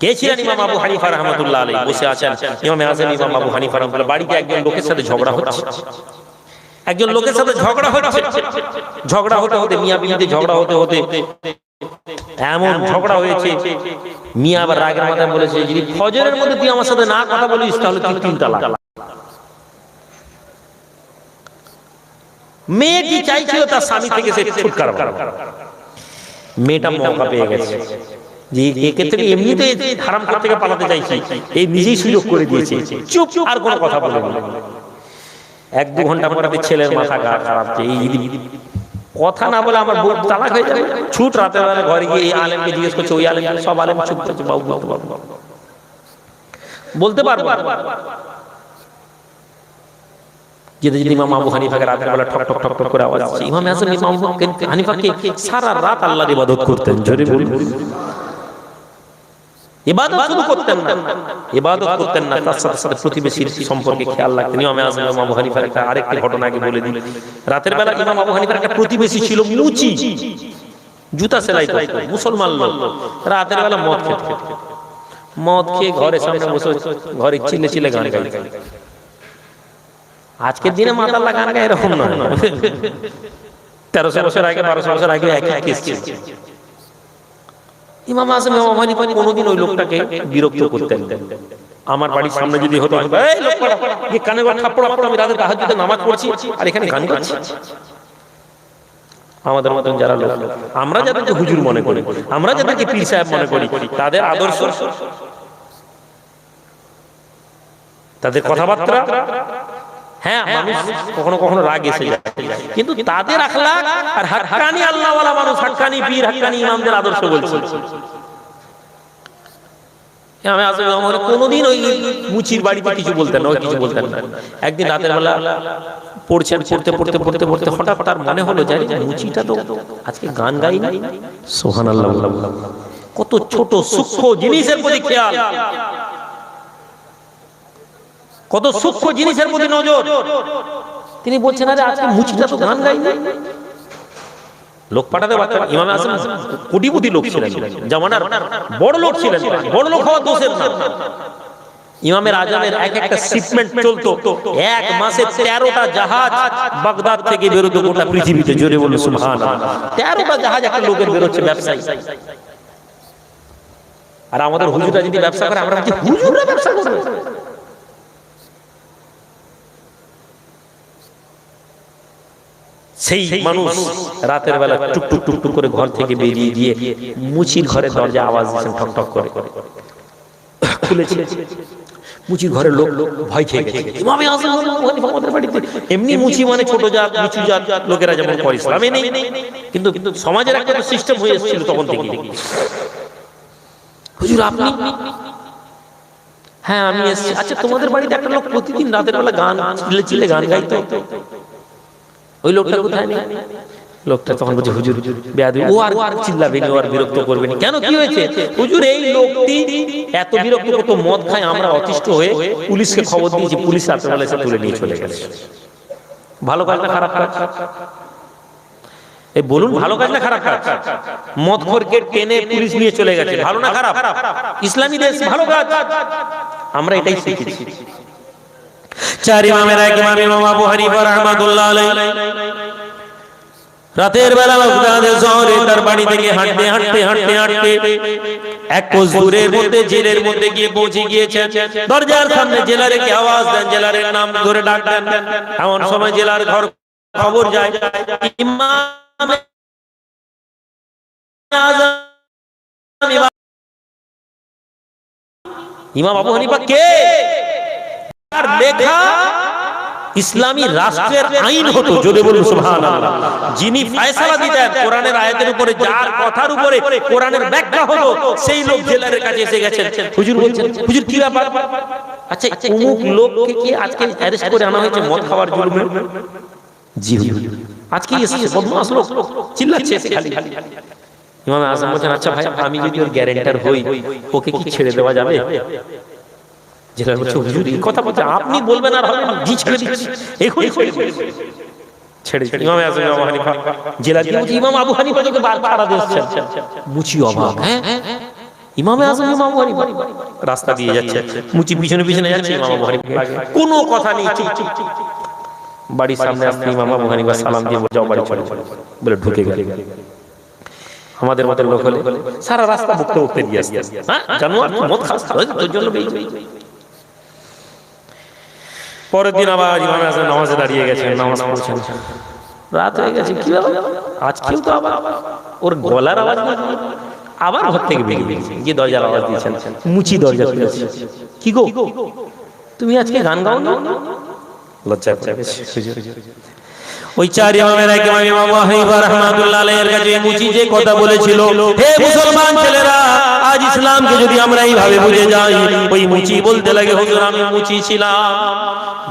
কে ছিলেন ইমাম আবু হানিফা বসে আছেন। ইমাম ইমাম আবু হানিফা বাড়িতে একজন লোকের সাথে ঝগড়া হচ্ছে। একজন লোকের সাথে ঝগড়া হচ্ছে। ঝগড়া হতে হতে, মিয়া বিবিতে ঝগড়া হতে হতে এমন ঝগড়া হয়েছে। মিয়া আবার রাগের মাথায় বলেছে, যদি ফজরের মধ্যে তুই আমার সাথে না কথা বলিস, তাহলে তুই তিন তালাক। মেয়ে কি চাইছিল তার স্বামী থেকে সে ছুটকারা। মেয়েটা মৌকা পেয়ে গেছে। যে একে এমনিতে হারাম কাজ থেকে পালাতে চাইছি এই নিজেই সুযোগ করে দিয়েছে। চুপ আর কোনো কথা বলে এক দু ঘণ্টা পরে ছেলের মাথা খারাপ যে এই কথা না বলে আমার বউ তালাক হয়ে যাবে। ছুট রাতের বেলা ঘরে গিয়ে এই আলেমকে জিজ্ঞেস করছে ওই আলেম সব আলেম চুপ করছে বাবু বলতে পারব বলতে পারব যেতে যদি ইমাম আবু হানিফাকে রাতের বেলা ঠক ঠক ঠক ঠক করে আওয়াজ ইমাম হানিফাকে সারা রাত আল্লাহর ইবাদত করতেন। জোরে বলুন। ইবাদত শুধু করতেন না। ইবাদত করতেন না তার সাথে সাথে প্রতিবেশীর সম্পর্কে খেয়াল রাখতেন। ইমাম আজম ইমাম আবু হানিফার একটা আরেকটি ঘটনা আগে বলে দিই। রাতের বেলা ইমাম আবু হানিফার একটা প্রতিবেশী ছিল মুচি। জুতা সেলাই করতো মুসলমান লোক। রাতের বেলা মদ খেত। মদ খেয়ে ঘরের সামনে বসে ঘরে চিলে চিলে গান গাই আজকের দিনে মাতাল্লা গান গায় এরকম নয়। তেরোশো বছর আগে বারোশো বছর আগে একই কেস ইমাম আজম, ইমাম কোনোদিন ওই লোকটাকে বিরক্ত করতেন আমার বাড়ির সামনে যদি হতো এই লোকটা কানে থাপ্পড় আমি রাতে তাহাজ্জুদে নামাজ পড়ছি, আর এখানে গান গাচ্ছি। আমাদের মতন যারা লোক, আমরা যাদেরকে হুজুর মনে করি, আমরা যাদেরকে পীর সাহেব মনে করি, তাদের আদর্শ, তাদের কথাবার্তা হ্যাঁ মানুষ কখনো কখনো রাগ এসে যায়। কিন্তু তাদের আখলাক আর হাক্কানি আল্লাহওয়ালা মানুষ হাক্কানি পীর হাক্কানি ইমামদের আদর্শ বলছে। আমি আসলে আমার কোনোদিন ওই মুচির বাড়িতে কিছু বলতেন না ওই কিছু বলতেন না। একদিন রাতের বেলা পড়ছেন পড়তে পড়তে পড়তে পড়তে হঠাৎ তার মনে হলো মুচিটা তো আজকে গান গাই না সোহান আল্লাহ কত ছোট সূক্ষ্ম জিনিসের প্রতি খেয়াল। কত সূক্ষ্ম জিনিসের প্রতি নজর। তিনি বলছেন আরে আজকে মুচিটা তো গান গাই না লোক পাঠাতে পারতেন ইমাম আজম কোটিপতি লোক ছিলেন। জামানার বড় লোক ছিলেন। বড় লোক হওয়া দোষের না। ইমামের আজমের এক একটা শিপমেন্ট চলতো। এক মাসে তেরোটা জাহাজ বাগদাদ থেকে বেরোতো গোটা পৃথিবীতে। জোরে বলল সুবহান তেরোটা জাহাজ একটা লোকের বেরোচ্ছে ব্যবসায়ী। আর আমাদের হুজুরা যদি ব্যবসা করে আমরা হুজুরা ব্যবসা করবে? সেই মানুষ রাতের বেলা টুক টুক টুক টুক করে ঘর থেকে বেরিয়ে গিয়ে মুচির ঘরের দরজা আওয়াজ দিচ্ছেন ঠক ঠক করে। খুলেছে মুচির ঘরের লোক ভয় খেয়ে গেছে। ইমামে আজম আমাদের বাড়িতে এমনি মুচি মানে ছোট জাত নিচু জাত লোকেরা যেমন করে ইসলামে নেই। কিন্তু কিন্তু সমাজের একটা সিস্টেম হয়ে এসেছিল তখন থেকে। হুজুর আপনি হ্যাঁ আমি এসেছি। আচ্ছা তোমাদের বাড়িতে একটা লোক প্রতিদিন রাতের বেলা গান চিলে চিলে গান গাইতো। ওই লোকটা কোথায় নেই? লোকটা তখন বলছে, হুজুর, বেয়াদবি, ও আর আর চিল্লাবে ও আর বিরক্ত করবে না কেন কি হয়েছে? হুজুর, এই লোকটি এত বিরক্ত কত মদ খায়, আমরা অতিষ্ঠ হয়ে পুলিশকে খবর দিয়েছি পুলিশ রাত্রেবেলা এসে তুলে নিয়ে চলে গেছে। ভালো কাজ না খারাপ কাজ? এই বলুন, ভালো কাজ না খারাপ কাজ? মদ খোরকে টেনে পুলিশ নিয়ে চলে গেছে, ভালো না খারাপ? ইসলামী দেশ, ভালো কাজ। আমরা এটাই শিখেছি। চার ইমামের এক ইমাম ইমাম আবু হানিফা রাহমাতুল্লাহ আলাইহি। রাতের বেলা বাগদাদের শহরে তার বাড়ি থেকে হাঁটতে হাঁটতে হাঁটতে হাঁটতে এক কোষ দূরের মধ্যে, জেলের মধ্যে গিয়ে পৌঁছে গিয়েছেন। দরজার সামনে জেলারে কি আওয়াজ দেন জেলারের নাম ধরে ডাক দেন। এমন সময় জেলার ঘর খবর যায়, ইমাম আজম ইমাম- ইমাম আবু হানিফা কে? তার লেখা ইসলামী রাষ্ট্রের আইন হতো, যদি বলুন সুবহানাল্লাহ। যিনি ফয়সালা দিতেন, কোরআনের আয়াতের উপরে যার কথার উপরে কোরআনের ব্যাখ্যা হলো সেই লোক জেলারের কাছে এসে গেছেন। হুজুর বলছেন, হুজুর, কি ব্যাপার? আচ্ছা অমুক লোককে কি আজকে অ্যারেস্ট করে আনা হয়েছে মদ খাওয়ার জুলুমে? জি, হুজুর। আজকে এসেছে বদমাস লোক। চিল্লাচ্ছে এসে খালি। ইমাম আজম বলছেন আচ্ছা ভাই, আমি যদি ওর গ্যারেন্টার হই, ওকে কি ছেড়ে দেওয়া যাবে? জেলার বলছে হুজুর এই কথা বলছে আপনি বলবেন আর হবে না ছেড়ে দিচ্ছি। এখনই ছেড়ে দিচ্ছি। ছেড়ে দিচ্ছি। ইমাম আজম ইমাম হানিফা জেলা দিয়ে ইমাম আবু হানিফা তোকে বার ছাড়া দিচ্ছেন মুচি অবাক হ্যাঁ? ইমামে আজম ইমাম আবু হানিফা। রাস্তা দিয়ে যাচ্ছে। মুচি পিছনে পিছনে যাচ্ছে ইমাম আবু হানিফা কোনো কথা নেই চুপ চুপ চুপ। বাড়ির সামনে আসতে ইমাম আবু হানিফা সালাম দিয়ে যাও বাড়ি চলে বলে ঢুকে গেল। আমাদের মতো লোক হলে সারা রাস্তা বুকতে বুকতে দিয়ে আসতে হ্যাঁ জানোয়ার তুই মদ খাস তোর জন্য যাবে। পরের দিন আবার ইমাম আজম নামাজে দাঁড়িয়ে গেছেন নামাজ পড়ছেন। রাত হয়ে গেছে কি ব্যাপার? আজকেও তো আবার ওর গলার আওয়াজ না আবার ঘর থেকে বেরিয়ে গিয়ে দরজার আওয়াজ দিয়েছেন মুচি দরজা খুলেছে। কি গো? তুমি আজকে গান গাও না? লজ্জা ওই চার ইমামের এক ইমাম ইমাম হানিফা রাহমাতুল্লাহ আলাইহির কাছে মুচি যে কথা বলেছিল হে মুসলমান ছেলেরা আজ ইসলামকে যদি আমরা এইভাবে বুঝে যাই, ওই মুচি বলতে লাগে, হুজুর, আমি মুচি ছিলাম।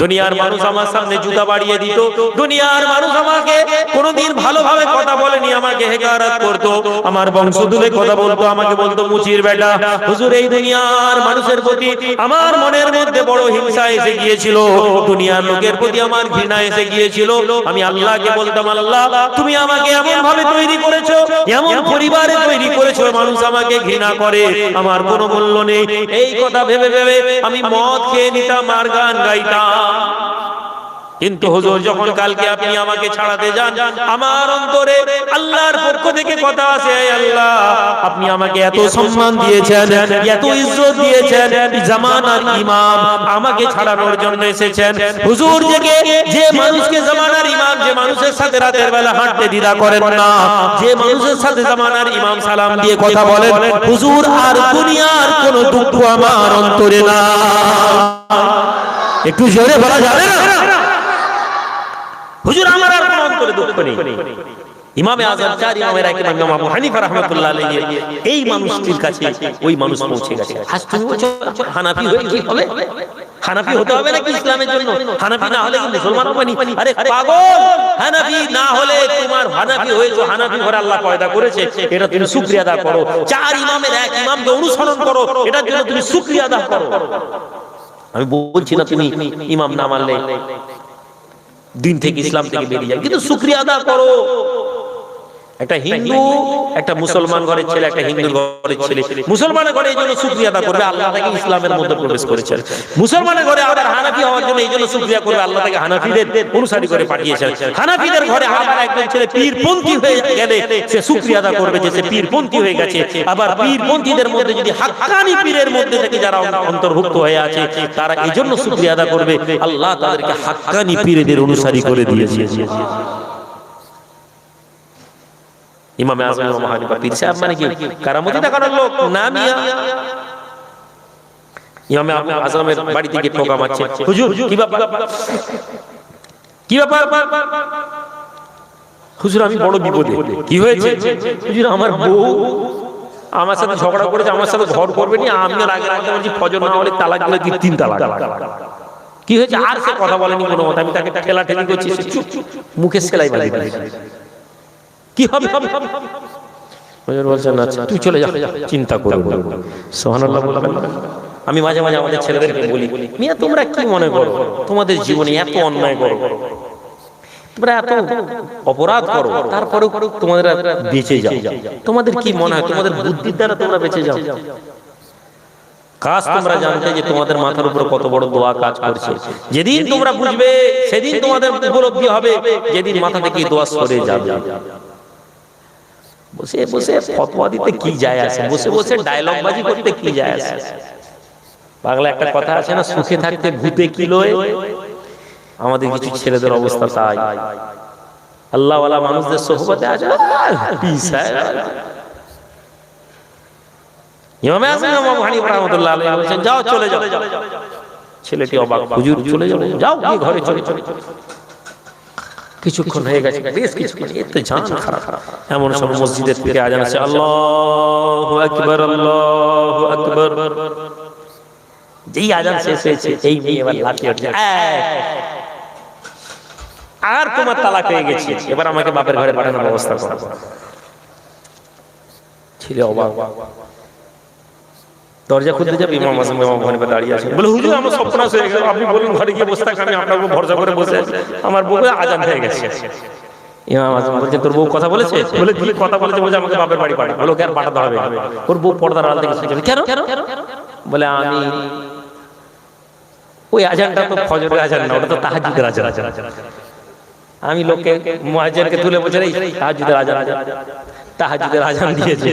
দুনিয়ার মানুষ আমার সামনে জুতা বাড়িয়ে দিত। দুনিয়ার মানুষ আমাকে কোনোদিন ভালোভাবে কথা বলেনি, আমাকে হেকারাত করতো। আমার বংশ তুলে কথা বলতো, আমাকে বলতো, মুচির বেটা, হুজুর, এই দুনিয়ার মানুষের প্রতি আমার মনের মধ্যে বড় হিংসা এসে গিয়েছিল। দুনিয়ার লোকের প্রতি আমার ঘৃণা এসে গিয়েছিল। আমি আল্লাহকে বলতাম, আল্লাহ, তুমি আমাকে এমন ভাবে তৈরি করেছ, এমন পরিবারে তৈরি করেছ, মানুষ আমাকে ঘৃণা করে। আমার কোনো মূল্য নেই। এই কথা ভেবে ভেবে আমি মদ খেয়ে নিতাম আর গান গাইতাম। কিন্তু হুজুর যখন কালকে আপনি আমাকে ছাড়াতে যান, আমার অন্তরে আল্লাহর পক্ষ থেকে কথা আছে আল্লাহ, আপনি আমাকে এত সম্মান দিয়েছেন, এত ইজ্জত দিয়েছেন জামানার ইমাম আমাকে ছাড়ানোর জন্য এসেছেন। হুজুর থেকে যে মানুষকে জামানার ইমাম, যে মানুষের সাথে রাতের বেলা হাঁটতে দ্বিধা করেন না, যে মানুষের সাথে জামানার ইমাম সালাম দিয়ে কথা বলেন, হুজুর, আর দুনিয়ার কোনো দুঃখ আমার অন্তরে না। একটু জোরে বলা যাবে না? হুজুর, আমার আর কোনো অন্তরে দুঃখ নেই। ইমামে আজম চার ইমামের এক ইমাম ইমাম আবু হানিফা রাহমাতুল্লাহ আলাইহি, এই মানুষটির কাছে ওই মানুষ পৌঁছে গেছে। আজ তুমি বলছো, হানাফি হয়ে কি হবে? হানাফি হতে হবে নাকি ইসলামের জন্য? হানাফি না হলে কি মুসলমান হবে নি? আরে পাগল! হানাফি না হলে তোমার হানাফি হয়েছো হানাফি ঘরে আল্লাহ পয়দা করেছে। এটা তুমি শুকরিয়া আদা করো। চার ইমামের এক ইমামকে অনুসরণ করো। এটার জন্য তুমি শুকরিয়া আদা করো। আমি বলছি না তুমি ইমাম না মানলে দিন থেকে ইসলাম থেকে বেরিয়ে যায় কিন্তু শুক্রিয়া আদা করো। একটা হিন্দু একটা মুসলমান ঘরের ছেলে একটা হিন্দু ঘরের ছেলে। মুসলমানের ঘরে এই জন্য শুক্রিয়া আদা করবে আল্লাহ তাকে ইসলামের মধ্যে প্রবেশ করেছেন। মুসলমানের ঘরে আবার হানাফি হওয়ার জন্য এই জন্য শুক্রিয়া করবে আল্লাহ তাকে হানাফিদের অনুসারী করে পাঠিয়েছেন। হানাফিদের ঘরে আবার একজন ছেলে পীরপন্থী হয়ে গেলে সে শুক্রিয়া আদা করবে যে সে পীরপন্থী হয়ে গেছে। আবার পীরপন্থীদের মধ্যে যদি হাক্কানি পীরের মধ্যে থেকে যারা অন্তর্ভুক্ত হয়ে আছে তারা এই জন্য শুক্রিয়া আদা করবে। আল্লাহ তাদেরকে হাক্কানি পীরেদের অনুসারী করে দিয়েছে। ইমামে আজম ইমাম হানিফা পীর সাহেব মানে কি? কারামতি দেখানোর লোক? না মিয়া? ইমামে আবু আজমের বাড়ি থেকে ঠোকা মারছে হুজুর কি ব্যাপার? কি ব্যাপার? হুজুর আমি বড় বিপদে। কি হয়েছে? হুজুর আমার বউ আমার সাথে ঝগড়া করেছে আমার সাথে ঘর করবে নি আমি আর আগে আগে বলছি ফজর না হলে তালাক দিলে কি তিন তালাক। কি হয়েছে? আর সে কথা বলেনি কোনো মত। আমি তাকে ঠেলা ঠেলি করছি মুখে সেলাই বাঁধি কি হবে? হুজুর বলছেন আচ্ছা তুই চলে যা, চিন্তা করো না বলবেন আমি মাঝে মাঝে আমাদের ছেলেদেরকে বলি, মিয়া, তোমরা কি মনে করো? তোমাদের জীবনে এত অন্যায় করো। তোমরা এত অপরাধ করো তারপরে তোমাদের বেঁচে যাও। তোমাদের কি মনে হয়? তোমাদের বুদ্ধির দ্বারা তোমরা বেঁচে যাও? কাজ তোমরা জানতে যে তোমাদের মাথার উপর কত বড় দোয়া কাজ করছে। যেদিন তোমরা বুঝবে, সেদিন তোমাদের উপলব্ধি হবে, যেদিন মাথা থেকে দোয়া সরে যাবে। বসে বসে ফতোয়া দিতে কি যায় আসে? বসে বসে ডায়লগ বাজি করতে কি যায় আসে? বাংলা একটা কথা আছে না সুখে থাকতে ভূতে কিলোয় আমাদের কিছু ছেলেদের অবস্থা তাই। আল্লাহওয়ালা মানুষদের সোহবতে আছে ইমামে আজম ইমাম হানিফ রাহমাতুল্লাহ আলাইহি বলেছেন যাও চলে যাও ছেলেটি অবাক হুজুর চলে যাও যাও ঘরে চলে চলে কিছুক্ষণ হয়ে গেছে। বেশ কিছুক্ষণ এতে জান খারাপ। এমন সব মসজিদের থেকে আজান আছে আল্লাহু আকবার আল্লাহু আকবার। যেই আজান শেষ হয়েছে এই মেয়ে এবার লাফিয়ে উঠছে আর তোমার তালাক হয়ে গেছে। এবার আমাকে বাপের ঘরে পাঠানোর ব্যবস্থা করো। ছেলে অবাক। দরজা খুলতে যাবে ইমাম আজম ইমাম হানিফা দাঁড়িয়ে আছে। বলে হুজুর আমার সর্বনাশ হয়ে গেল। আপনি বলুন ঘরে গিয়ে বসে থাকেন আমি আপনার উপর ভরসা করে বসে আছি। আমার বউ আজান হয়ে গেছে। ইমাম আজম বলছে তোর বউ কথা বলেছে? বলে কি কথা বলেছে? বলে আমাকে বাপের বাড়ি পাঠায় বলো আর পাঠাতে হবে ওর বউ পর্দার আড়াল থেকে শুনছে কেন? বলে আমি ওই আজানটা তো ফজরের আজান না ওটা তো তাহাজ্জুদের আজান। আমি লোককে মুয়াজ্জিনকে তুলে বলছে এই তাহাজ্জুদের আজান। তাহাজ্জুদের আজান দিয়েছে।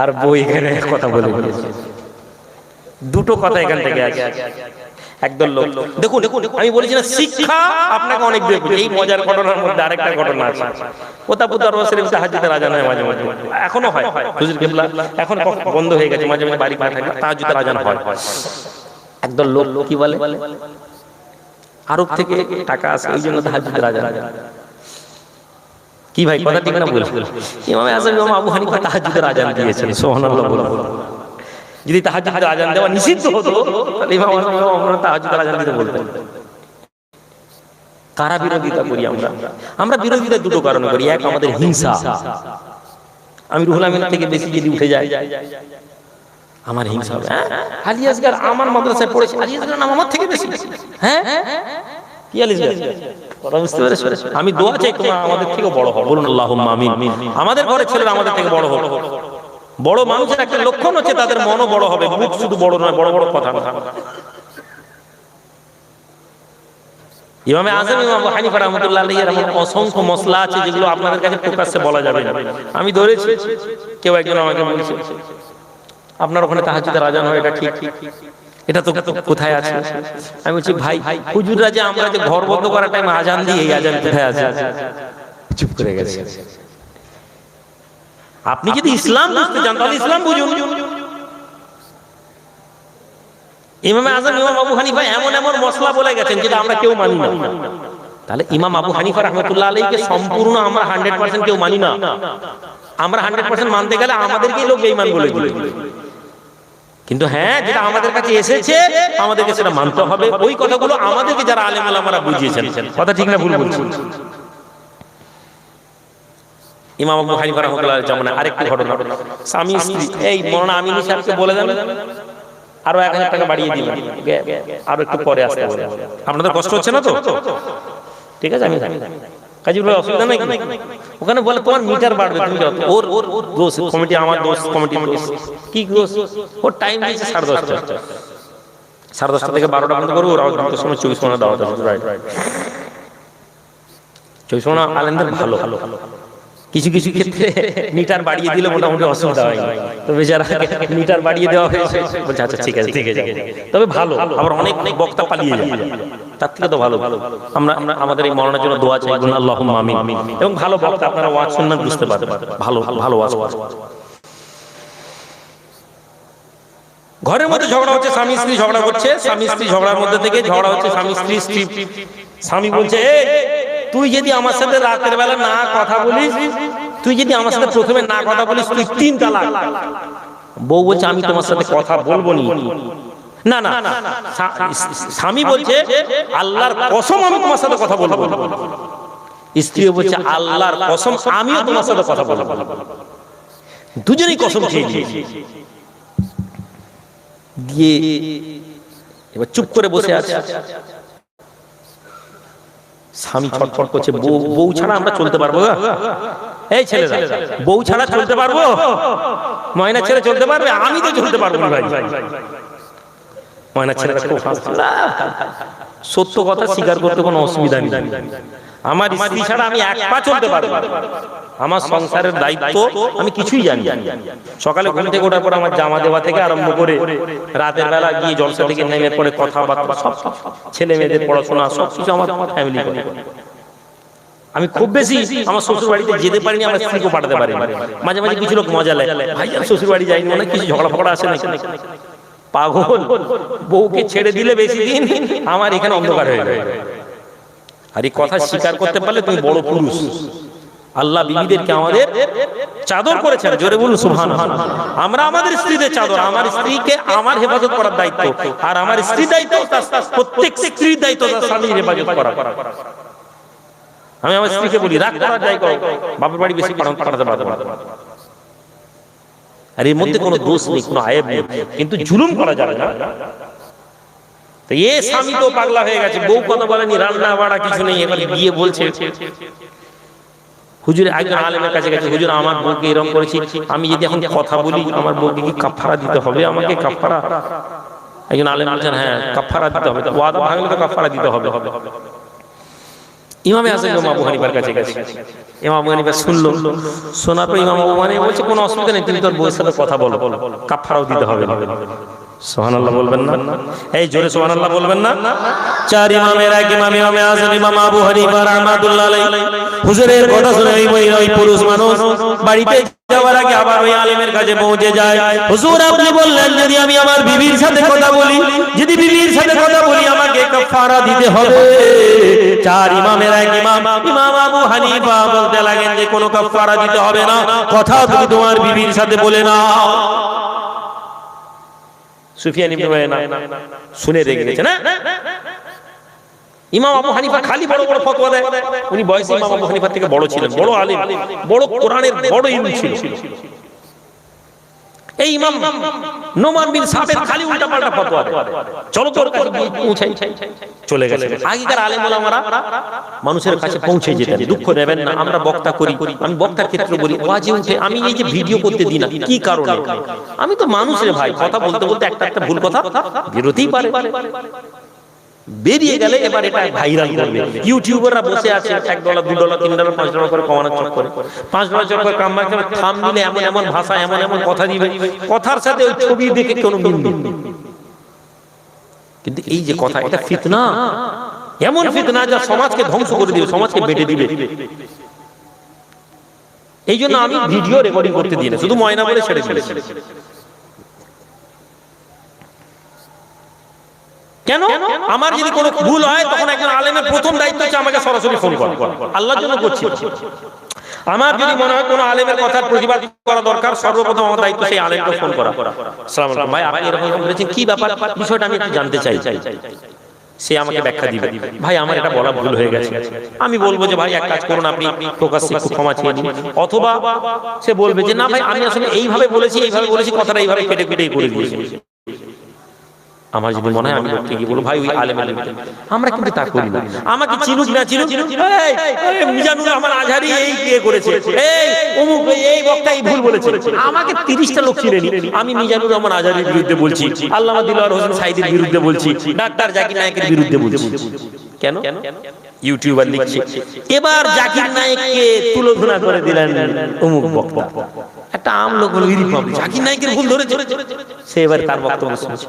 আর বউ এখানে কথা বলে দিয়েছে দুটো কথা এখান থেকে আছে। একদল লোক। দেখুন দেখুন আমি বলেছি না শিক্ষা আপনাকে অনেক দেখবে এই মজার ঘটনার মধ্যে আরেকটা ঘটনা আছে। কোথা কোথা রসের তাহাজ্জুদের আজান হয় মাঝে মাঝে। এখনও হয়। হুজুর কেবলা এখন বন্ধ হয়ে গেছে মাঝে মাঝে বাড়ি পাঠায় না তাহাজ্জুদের আজান হয় একদল লোক কি বলে? আরব থেকে টাকা আসে ওই জন্য তাহাজ্জুদের আজান কি ভাই কথা ঠিক না বল? ইমাম আজম ইমাম আবু হানিফা তাহাজ্জুদের আজান দিয়েছেন সুবহানাল্লাহ বলুন। যদি তাহাজ্জুদের আজান দেওয়া নিষিদ্ধ হতো, তাহলে ইমাম আমরা তাহাজ্জুদের আজান দিতে বলতেন কারা বিরোধিতা করি আমরা? আমরা বিরোধিতা দুটো কারণে করি। এক আমাদের হিংসা। আমি রুহুল আমিন থেকে বেশি যদি উঠে যাই, আমার হিংসা হবে হ্যাঁ? আলী আসগার আমার মাদ্রাসায় পড়েছে, আলী আসগার নাম আমার থেকে বেশি। হ্যাঁ? আমি দোয়া চাই তোমরা আমাদের থেকে বড় হও বলুন আমিন। আমাদের ঘরের ছেলেরা আমাদের থেকে বড় হোক। বড় মানুষের একটা লক্ষণ হচ্ছে তাদের মনও বড় হবে, মুখ শুধু বড় নয়, বড় বড় কথা। না ইমামে আজম, ইমাম হানিফা রাহমাতুল্লাহ অসংখ্য মশলা আছে যেগুলো আপনাদের কাছে প্রকাশ্যে বলা যাবে না। আমি ধরেছি, কেউ একজন আমাকে আপনার ওখানে তাহাজ্জুদের আজান হয়, এটা ঠিক। এটা তো কোথায় আছে? আমি বলছি, ভাই, হুজুররা যে আমরা যে ঘর বন্ধ করার টাইম আজান দিই এই আজান কোথায় আছে? চুপ করে গেছে। আপনি যদি ইসলাম বুঝতে চান তাহলে ইসলাম বুঝুন। ইমাম আজম ইমাম আবু হানিফা এমন এমন মশলা বলে গেছেন যেটা আমরা কেউ মানি না। তাহলে ইমাম আবু হানিফা রহমতুল্লাহ আলাইকে সম্পূর্ণ আমরা হান্ড্রেড পার্সেন্ট কেউ মানি না। আমরা হান্ড্রেড পার্সেন্ট মানতে গেলে আমাদেরকেই লোক বেইমান বলে দিবে। কিন্তু হ্যাঁ যেটা আমাদের কাছে এসেছে আমাদেরকে সেটা মানতে হবে। ওই কথাগুলো আমাদেরকে যারা আলেম আলামারা বুঝিয়েছেন। কথা ঠিক না ভুল বলছি। ইমাম আবু হানিফা আরেকটি ঘটনা স্বামী, স্ত্রী, এই মৌলানা আমিনী বলে দেন, আরও এক হাজার টাকা বাড়িয়ে দিবেন আরও একটু পরে আসতে বলে আপনাদের কষ্ট হচ্ছে না তো? ঠিক আছে, আমি কাজী ভাই অসুবিধা নাই ওখানে বলে, তোমার মিটার বাড়বে, তুমি ওর ওর দোষ, কমিটি আমার দোষ, কমিটি কি দোষ? ওর টাইম দিয়েছে সাড়ে দশটা। সাড়ে দশটা থেকে বারোটা পর্যন্ত করব, ওর দুটোর সময় চব্বিশ ঘণ্টা দাওয়াত আছে। রাইট চব্বিশ ঘণ্টা আলেমদের ভালো ভালো। কিছু কিছু ক্ষেত্রে মিটার বাড়িয়ে দিলে মোটামুটি অসুবিধা হয় তো বেচারা মিটার বাড়িয়ে দেওয়া হয়েছে, বলছে আচ্ছা ঠিক আছে ঠিক আছে। তবে ভালো, আবার অনেক অনেক বক্তা পালিয়ে যায়। তার থেকে তো ভালো। আমরা আমরা, আমাদের এই মরণের জন্য দোয়া চাই এবং ভালো বক্তা, আপনারা ওয়াজ বুঝতে পারবেন। ভালো ভালো ওয়াজ ঘরের মধ্যে ঝগড়া হচ্ছে, স্বামী স্ত্রী ঝগড়া করছে, স্বামী স্ত্রী ঝগড়ার মধ্যে থেকে ঝগড়া হচ্ছে, স্বামী স্ত্রী স্ত্রী। স্বামী বলছে তুই যদি আমার সাথে রাতের বেলা না কথা বলিস, তুই যদি আমার সাথে প্রথমে না কথা বলিস, তুই তিন তালাক। বউ বলছে, আমি তোমার সাথে কথা বলব নি। না না স্বামী বলছে, আল্লাহর কসম আমি তোমার সাথে কথা বলব স্ত্রী বলছে, আল্লাহর কসম আমিও তোমার সাথে কথা বলব দুজনেই কসম খেয়ে দিয়ে এবার চুপ করে বসে আছে। স্বামী ছটফট করছে বউ বউ ছাড়া আমরা চলতে পারব এই ছেলেরা বউ ছাড়া চলতে পারব? ময়না ছেড়ে চলতে পারবে? আমি তো চলতে পারব না ভাই। ময়না ছেলে সত্য কথা স্বীকার করতে কোনো অসুবিধা নেই। আমার স্ত্রী ছাড়া আমি এক পা চলতে পারব আমার সংসারের দায়িত্ব আমি কিছুই জানি সকালে ঘুম থেকে ওঠার পর আমার জামা দেওয়া থেকে আরম্ভ করে রাতের বেলা গিয়ে জলসা থেকে নেমে পড়ে কথাবার্তা সব ছেলে মেয়েদের পড়াশোনা সব কিছু আমার ফ্যামিলি করে। আমি খুব বেশি আমার শ্বশুর বাড়িতে যেতে পারিনি আমার স্ত্রীকে পাঠাতে পারি মাঝে মাঝে কিছু লোক মজা লাগে ভাই শ্বশুর বাড়ি যাইনি অনেক কিছু ঝগড়া ফগড়া আসে না পাগল। বউকে ছেড়ে দিলে বেশি দিন। আমার এখানে অন্ধকার হয়ে যায় আর এই কথা স্বীকার করতে পারলে তুমি বড় পুরুষ। আল্লাহ বিবিদেরকে আমাদের চাদর করেছেন। জোরে বলুন সুবহান আমরা আমাদের স্ত্রীদের চাদর আমার স্ত্রীকে আমার হেফাজত করার দায়িত্ব। আর আমার স্ত্রী দায়িত্ব প্রত্যেক স্ত্রীর দায়িত্ব তার স্বামীর হেফাজত করা আমি আমার স্ত্রীকে বলি রাগ করার করো বাপের বাড়ি বেশি পাঠাতে পারতে আর এর মধ্যে কোনো দোষ নেই কোনো আয়েব নেই। কিন্তু জুলুম করা যাবে না। তো এ স্বামী তো পাগলা হয়ে গেছে, বউ কথা বলেনি, রান্না বাড়া কিছু নেই, এবার বিয়ে বলছে, হুজুর একজন আলেমের কাছে গেছে, হুজুর আমার বউকে এরকম করেছি, আমি যদি এখন কথা বলি, আমার বউকে কি কাফারা দিতে হবে আমাকে কাফারা একজন আলেম বলছেন হ্যাঁ কাফারা দিতে হবে, তো ওয়াদা ভাঙলে তো কাফারা দিতে হবে। ইমামে হাসান ইমাম আবু হানিফার কাছে গেছে। ইমাম আবু হানিফা শুনলো, শোনার পর ইমাম আবু হানিফা বলছে, কোনো অসুবিধা নেই, তুমি তোর বউয়ের সাথে কথা বলো কাফারাও দিতে হবে। কথা আপনি বললেন, যদি আমি আমার বিবির সাথে কথা বলি, যদি বিবির সাথে কথা বলি, আমাকে কাফারা দিতে হবে। চার ইমামের এক ইমাম ইমাম আবু হানিফা বলতে লাগেন যে কোনো কাফারা দিতে হবে না। কথা তুমি তোমার বিবির সাথে বলে নাও। সুফিয়ান ইবনে উয়াইনা শুনে রেগে গেছে না? ইমাম আবু হানিফা খালি বড় বড় ফতোয়া দেয়। উনি বয়সে ইমাম আবু হানিফা থেকে বড় ছিলেন বড় আলিম বড় কোরআনের বড় ইলম ছিল। এই ইমাম, নোমান বিন সাবের খালি উল্টা পাল্টা ফতোয়া দেয়। চলো তোর কাছে পৌঁছাই। চলে গেছে। আগেকার আলেম ওলামারা মানুষের কাছে পৌঁছে যেতেন। দুঃখ নেবেন না, আমরা বক্তা করি। আমি বক্তার ক্ষেত্রে বলি উঠে আমি এই যে ভিডিও করতে দিই না। কি কারণে? আমি তো মানুষের ভাই। কথা বলতে বলতে একটা একটা ভুল কথা বেরোতেই পারে। বেরিয়ে গেলে এবার এটা ভাইরাল করবে। ইউটিউবাররা বসে আছে এক ডলার দুই ডলার তিন ডলার পাঁচ ডলার করে কমানোর চক করে। পাঁচ ডলার চক করে কাম করে থাম দিলে এমন এমন ভাষা এমন এমন কথা দিবে। কথার সাথে ওই ছবি দেখে কোনো মিল নেই। কিন্তু এই যে কথা এটা ফিতনা। এমন ফিতনা যা সমাজকে ধ্বংস করে দিবে সমাজকে বেটে দিবে। এই জন্য আমি ভিডিও রেকর্ডিং করতে দিই না শুধু ময়না বলে ছেড়ে দিয়েছি কেন? আমার যদি কোনো ভুল হয় তখন একজন আলেমের প্রথম দায়িত্ব হচ্ছে আমাকে সরাসরি ফোন করা। আল্লাহর জন্য করছি। আমার যদি মনে হয় কোনো আলেমের কথার প্রতিবাদ করা দরকার সর্বপ্রথম আমার দায়িত্ব সেই আলেমকে ফোন করা। আসসালামু আলাইকুম। ভাই আপনি এরকম বলেছেন কি ব্যাপার? বিষয়টা আমি একটু জানতে চাই। সে আমাকে ব্যাখ্যা দিবে। ভাই আমার এটা বলা ভুল হয়ে গেছে। আমি বলব যে ভাই এক কাজ করুন আপনি প্রকাশ্যে একটু ক্ষমা চেয়ে নিন। অথবা সে বলবে যে না ভাই আমি আসলে এইভাবে বলেছি এইভাবে বলেছি কথাটা এইভাবে কেটে কেটে করে দিয়েছি। আমার যদি মনে হয় আমি লোককে গিয়ে বলব ভাই ওই আলেম আলেম আমরা কিন্তু তা করি না। আমাকে চিনুক না চিনুক এই, এই, মিজানুর আজহারি এই কে করেছে। এই অমুক এই, বক্তা এই ভুল বলেছে। আমাকে তিরিশটা লোক চিনেনি। আমি মিজানুর রহমান আজহারির বিরুদ্ধে বলছি। আল্লামা দিলওয়ার হোসেন সাইদের বিরুদ্ধে বলছি। ডাক্তার জাকির নায়কের বিরুদ্ধে বলছি। কেন? ইউটিউবার লিখছে। এবার জাকির নায়ককে তুলোধনা করে দিলেন অমুক বক্তা। একটা আম লোক ইরিফাম জাকির নায়কের ভুল ধরেছে। সে এবার তার বক্তব্য শুনছে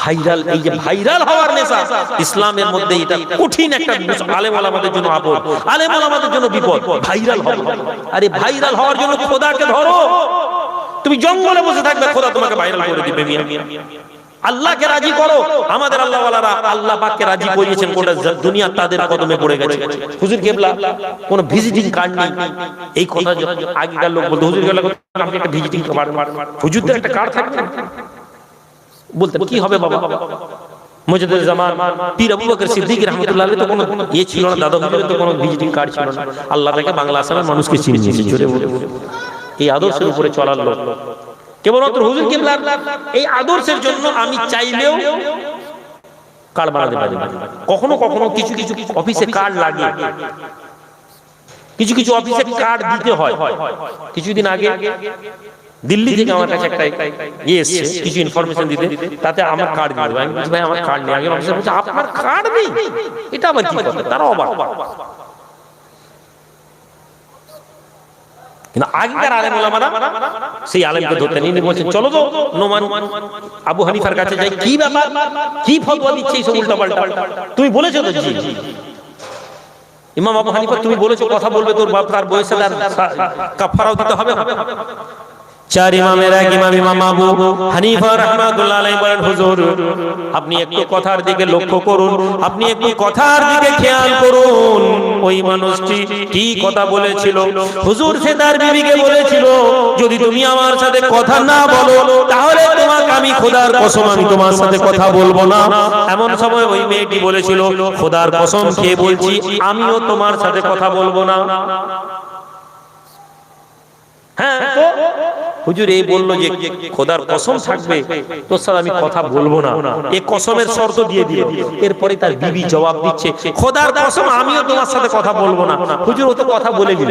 ভাইরাল, এই যে ভাইরাল হওয়ার নেশা, ইসলামের মধ্যে এটা কঠিন একটা আলেম আমাদের জন্য আপদ। আলেম আমাদের জন্য বিপদ। ভাইরাল হবে আরে ভাইরাল হওয়ার জন্য খোদাকে ধরো। তুমি জঙ্গলে বসে থাকবে, খোদা তোমাকে ভাইরাল করে দিবে আল্লাহকে রাজি করো। আমাদের আল্লাহ ওয়ালারা আল্লাহ পাককে রাজি করিয়েছেন, গোটা দুনিয়া তাদের কদমে পড়ে গেছে। হুজুর কেবলা, কোন ভিজিটিং কার্ড নেই। এই কথা আগেকার লোক বলতো, হুজুর কেবলা, আপনি একটা ভিজিটিং কার্ড হুজুরদের একটা কার্ড থাকবে বলতে কি হবে বাবা? জামান পীর আবু বকর সিদ্দিক রাহমাতুল্লাহ তো কোনো ইয়ে ছিল না, দাদা তো কোনো ভিজিটিং কার্ড ছিল না। আল্লাহ তাকে বাংলা আসামের মানুষকে চিনিয়েছে জোরে বলে এই আদর্শের উপরে চলার লোক। কেবলমাত্র হুজুর কিবলার এই আদর্শের জন্য আমি চাইলেও কার্ড বানাতে পারি। কখনো কখনো কিছু কিছু অফিসে কার্ড লাগে। কিছু কিছু অফিসে কার্ড দিতে হয়। কিছুদিন আগে দিল্লি থেকে আমার কাছে একটা ইয়ে এসছে কিছু ইনফরমেশন দিতে। তাতে আমার কার্ড দিল আমি বলছি, ভাই আমার কার্ড নেই আগে অফিসার বলছে আপনার কার্ড নেই? এটা আবার কি কথা তারা অবাক। কিন্তু আগেকার আলেম ওলামারা সেই আলেমকে ইনি বলছেন চলো তো নোমান আবু হানিফার কাছে যাই। কি ব্যাপার? কি ফতোয়া দিচ্ছে এই সব উল্টা পাল্টা তুমি বলেছ তো জি। ইমাম আবু হানিফা তুমি বলেছ কথা বলবে তোর বাপ তার বয়সে তার কাফারাও দিতে হবে। চার ইমামের এক ইমাম ইমাম আবু হানিফা রাহমাতুল্লাহ আলাইহি বলেন, হুজুর, আপনি একটু কথার দিকে লক্ষ্য করুন, আপনি একটু কথার দিকে খেয়াল করুন। ওই মানুষটি কি কথা বলেছিল? হুজুর সে তার বিবিকে বলেছিল, যদি তুমি আমার সাথে কথা না বলো, তাহলে তোমাকে আমি খোদার কসম, আমি তোমার সাথে কথা বলব না। এমন সময় ওই মেয়েটি বলেছিল, খোদার কসম খেয়ে বলছি, আমিও তোমার সাথে কথা বলব না। হ্যাঁ হুজুর এই বলল যে খোদার কসম থাকবে তোর সাথে আমি কথা বলব না। এই কসমের শর্ত দিয়ে দিয়ে এরপরে তার বিবি জবাব দিচ্ছে, খোদার কসম, আমিও তোমার সাথে কথা বলব না। হুজুর ও তো কথা বলে দিল?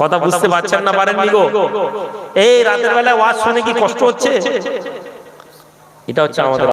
কথা বুঝতে পারছেন না পারেননি গো? এই রাতের বেলায় ওয়াজ শুনে কি কষ্ট হচ্ছে? এটা হচ্ছে আমাদের